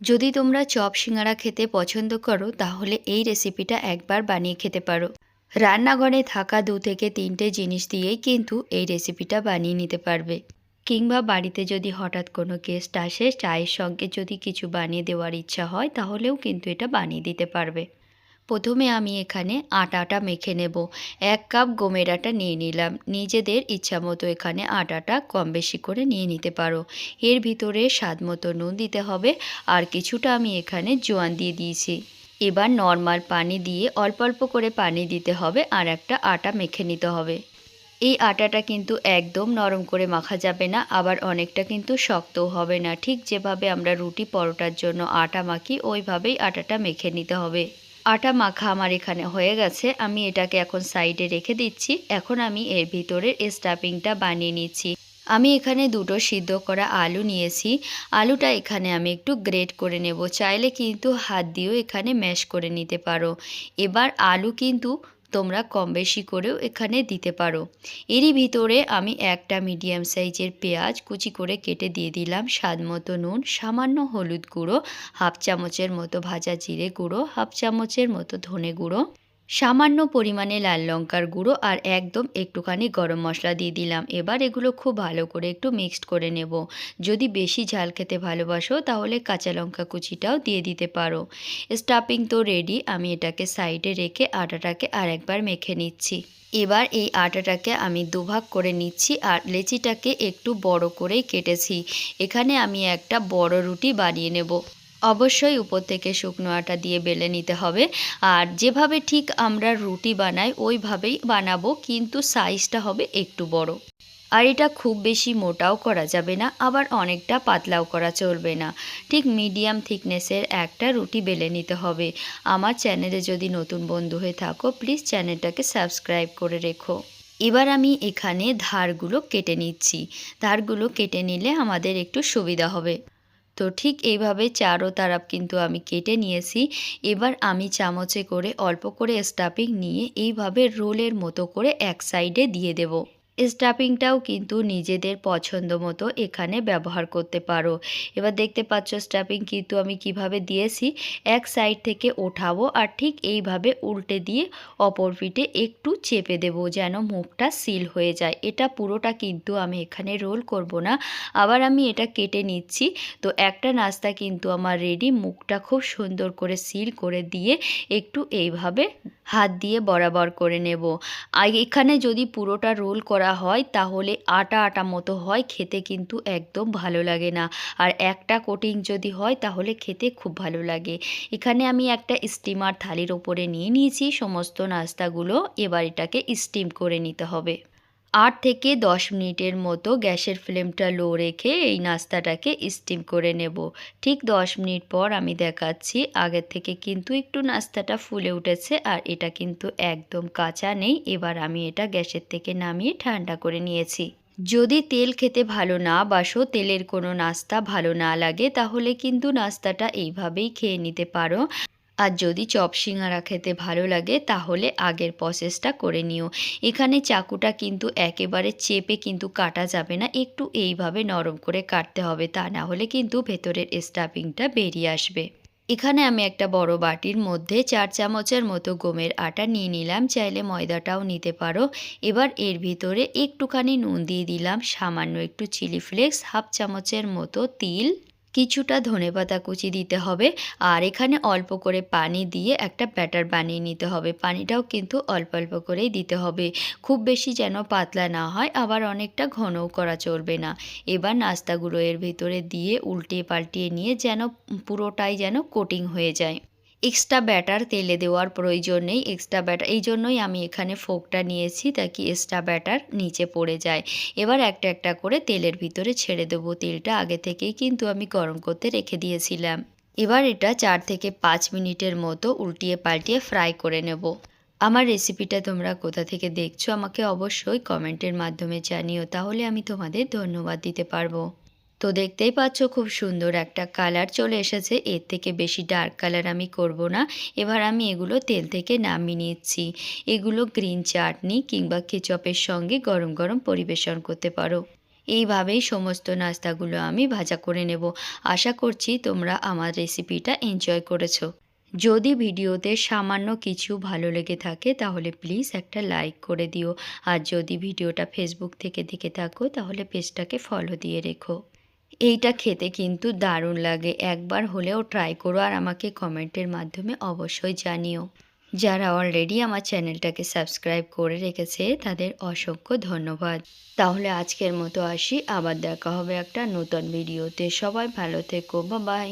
যদি তোমরা চপ সিঙ্গারা খেতে পছন্দ করো, তাহলে এই রেসিপিটা একবার বানিয়ে খেতে পারো। রান্নাঘরে থাকা দু থেকে তিনটে জিনিস দিয়েই কিন্তু এই রেসিপিটা বানিয়ে নিতে পারবে। কিংবা বাড়িতে যদি হঠাৎ কোনো গেস্ট আসে, চায়ের সঙ্গে যদি কিছু বানিয়ে দেওয়ার ইচ্ছা হয়, তাহলেও কিন্তু এটা বানিয়ে দিতে পারবে। প্রথমে আমি এখানে আটাটা মেখে নেব। এক কাপ গমের আটা নিয়ে নিলাম। নিজেদের ইচ্ছা মতো এখানে আটাটা কম বেশি করে নিয়ে নিতে পারো। এর ভিতরে স্বাদ মতো নুন দিতে হবে। আর কিছুটা আমি এখানে জোয়ান দিয়ে দিয়েছি। এবার নর্মাল পানি দিয়ে অল্প অল্প করে পানি দিতে হবে আর একটা আটা মেখে নিতে হবে। এই আটাটা কিন্তু একদম নরম করে মাখা যাবে না, আবার অনেকটা কিন্তু শক্তও হবে না। ঠিক যেভাবে আমরা রুটি পরোটার জন্য আটা মাখি, ওইভাবেই আটাটা মেখে নিতে হবে। আটা মাখা আমার এখানে হয়ে গেছে। আমি এটাকে এখন সাইডে রেখে দিচ্ছি। এখন আমি এর ভিতরের স্টাফিংটা বানিয়ে নিচ্ছি। আমি এখানে দুটো সিদ্ধ করা আলু নিয়েছি। আলুটা এখানে আমি একটু গ্রেট করে নেব। চাইলে কিন্তু হাত দিয়েও এখানে ম্যাশ করে নিতে পারো। এবার আলু কিন্তু তোমরা কম বেশি করেও এখানে দিতে পারো। এরই ভিতরে আমি একটা মিডিয়াম সাইজের পেঁয়াজ কুচি করে কেটে দিয়ে দিলাম স্বাদ মতো নুন, সামান্য হলুদ গুঁড়ো, হাফ চামচের মতো ভাজা জিরে গুঁড়ো, হাফ চামচের মতো ধনে গুঁড়ো। সামান্য পরিমাণে লাল লঙ্কার গুঁড়ো আর একদম একটুখানি গরম মশলা দিয়ে দিলাম। এবার এগুলো খুব ভালো করে একটু মিক্সড করে নেব। যদি বেশি ঝাল খেতে ভালোবাসো, তাহলে কাঁচা লঙ্কা কুচিটাও দিয়ে দিতে পারো। স্টাফিং তো রেডি, আমি এটাকে সাইডে রেখে আটাটাকে আর একবার মেখে নিচ্ছি। এবার এই আটাটাকে আমি দুভাগ করে নিচ্ছি আর লেচিটাকে একটু বড় করেই কেটেছি। এখানে আমি একটা বড় রুটি বানিয়ে নেব। অবশ্যই উপর থেকে শুকনো আটা দিয়ে বেলে নিতে হবে। আর যেভাবে ঠিক আমরা রুটি বানাই, ওইভাবেই বানাবো, কিন্তু সাইজটা হবে একটু বড়। আর এটা খুব বেশি মোটাও করা যাবে না, আবার অনেকটা পাতলাও করা চলবে না। ঠিক মিডিয়াম থিকনেসের একটা রুটি বেলে নিতে হবে। আমার চ্যানেলে যদি নতুন বন্ধু হয়ে থাকো, প্লিজ চ্যানেলটাকে সাবস্ক্রাইব করে রেখো। এবার আমি এখানে ধারগুলো কেটে নিচ্ছি। ধারগুলো কেটে নিলে আমাদের একটু সুবিধা হবে। তো ঠিক এইভাবে চারো তারাপ কিন্তু আমি কেটে নিয়েছি। এবার আমি চামচে করে অল্প করে স্টাফিং নিয়ে এইভাবে রোলের মতো করে এক সাইডে দিয়ে দেব। স্টাফিংটাও কিন্তু নিজেদের পছন্দ মতো এখানে ব্যবহার করতে পারো। এবার দেখতে পাচ্ছ স্টাফিং কিন্তু আমি কীভাবে দিয়েছি। এক সাইড থেকে ওঠাবো আর ঠিক এইভাবে উল্টে দিয়ে অপর পিঠে একটু চেপে দেব যেন মুখটা সিল হয়ে যায়। এটা পুরোটা কিন্তু আমি এখানে রোল করব না। আবার আমি এটা কেটে নিচ্ছি। তো একটা নাস্তা কিন্তু আমার রেডি। মুখটা খুব সুন্দর করে সিল করে দিয়ে একটু এইভাবে হাত দিয়ে বরাবর করে নেব। আর এখানে যদি পুরোটা রোল করা হয়, তাহলে আটা আটা মতো হয়, খেতে কিন্তু একদম ভালো লাগে না। আর একটা কোটিং যদি হয়, তাহলে খেতে খুব ভালো লাগে। এখানে আমি একটা স্টিমার থালির ওপরে নিয়ে নিয়েছি, সমস্ত নাস্তাগুলো এবার এটাকে স্টিম করে নিতে হবে। আট থেকে দশ মিনিটের মতো গ্যাসের ফ্লেমটা লো রেখে এই নাস্তাটাকে স্টিম করে নেব। ঠিক দশ মিনিট পর আমি দেখাচ্ছি, আগের থেকে কিন্তু একটু নাস্তাটা ফুলে উঠেছে আর এটা কিন্তু একদম কাঁচা নেই। এবার আমি এটা গ্যাসের থেকে নামিয়ে ঠান্ডা করে নিয়েছি। যদি তেল খেতে ভালো না বাসো, তেলের কোনো নাস্তা ভালো না লাগে, তাহলে কিন্তু নাস্তাটা এইভাবেই খেয়ে নিতে পারো। আর যদি চপ খেতে ভালো লাগে, তাহলে আগের প্রসেসটা করে নিও। এখানে চাকুটা কিন্তু একেবারে চেপে কিন্তু কাটা যাবে না, একটু এইভাবে নরম করে কাটতে হবে, তা না হলে কিন্তু ভেতরের স্টাফিংটা বেরিয়ে আসবে। এখানে আমি একটা বড় বাটির মধ্যে চার চামচের মতো গমের আটা নিয়ে নিলাম, চাইলে ময়দাটাও নিতে পারো। এবার এর ভিতরে একটুখানি নুন দিয়ে দিলাম, সামান্য একটু চিলি ফ্লেক্স হাফ চামচের মতো তিল। কিছুটা ধনেপাতা কুচি দিতে হবে আর এখানে অল্প করে পানি দিয়ে একটা ব্যাটার বানিয়ে নিতে হবে। পানিটাও কিন্তু অল্প অল্প করেই দিতে হবে। খুব বেশি যেন পাতলা না হয়, আবার অনেকটা ঘনও করা চলবে না। এবার নাস্তাগুলো এর ভিতরে দিয়ে উল্টে পাল্টিয়ে নিয়ে যেন পুরোটাই যেন কোটিং হয়ে যায়। এক্সট্রা ব্যাটার তেলে দেওয়ার প্রয়োজন নেই এক্সট্রা ব্যাটার এই জন্যই আমি এখানে ফোকটা নিয়েছি, তাকে এক্সট্রা ব্যাটার নিচে পড়ে যায়। এবার একটা একটা করে তেলের ভিতরে ছেড়ে দেবো তেলটা, আগে থেকেই কিন্তু আমি গরম করতে রেখে দিয়েছিলাম। এবার এটা চার থেকে পাঁচ মিনিটের মতো উল্টিয়ে পাল্টিয়ে ফ্রাই করে নেব। আমার রেসিপিটা তোমরা কোথা থেকে দেখছ, আমাকে অবশ্যই কমেন্টের মাধ্যমে জানিও, তাহলে আমি তোমাদের ধন্যবাদ দিতে পারব। তো দেখতেই পাচ্ছ খুব সুন্দর একটা কালার চলে এসেছে। এর থেকে বেশি ডার্ক কালার আমি করব না। এবার আমি এগুলো তেল থেকে নামিয়ে নিচ্ছি। এগুলো গ্রিন চাটনি কিংবা কেচপের সঙ্গে গরম গরম পরিবেশন করতে পারো। এইভাবেই সমস্ত নাস্তাগুলো আমি ভাজা করে নেব। আশা করছি তোমরা আমার রেসিপিটা এনজয় করেছ। যদি ভিডিওতে সামান্য কিছু ভালো লেগে থাকে তাহলে প্লিজ একটা লাইক করে দিও। আর যদি ভিডিওটা ফেসবুক থেকে দেখে থাকো তাহলে পেজটাকে ফলো দিয়ে রেখো। এইটা খেতে কিন্তু দারুণ লাগে। একবার হলেও ট্রাই করো আর আমাকে কমেন্টের মাধ্যমে অবশ্যই জানিও। যারা অলরেডি আমার চ্যানেলটাকে সাবস্ক্রাইব করে রেখেছে, তাদের অসংখ্য ধন্যবাদ। তাহলে আজকের মতো আসি। আবার দেখা হবে একটা নতুন ভিডিওতে সবাই ভালো থেকো। বা বাই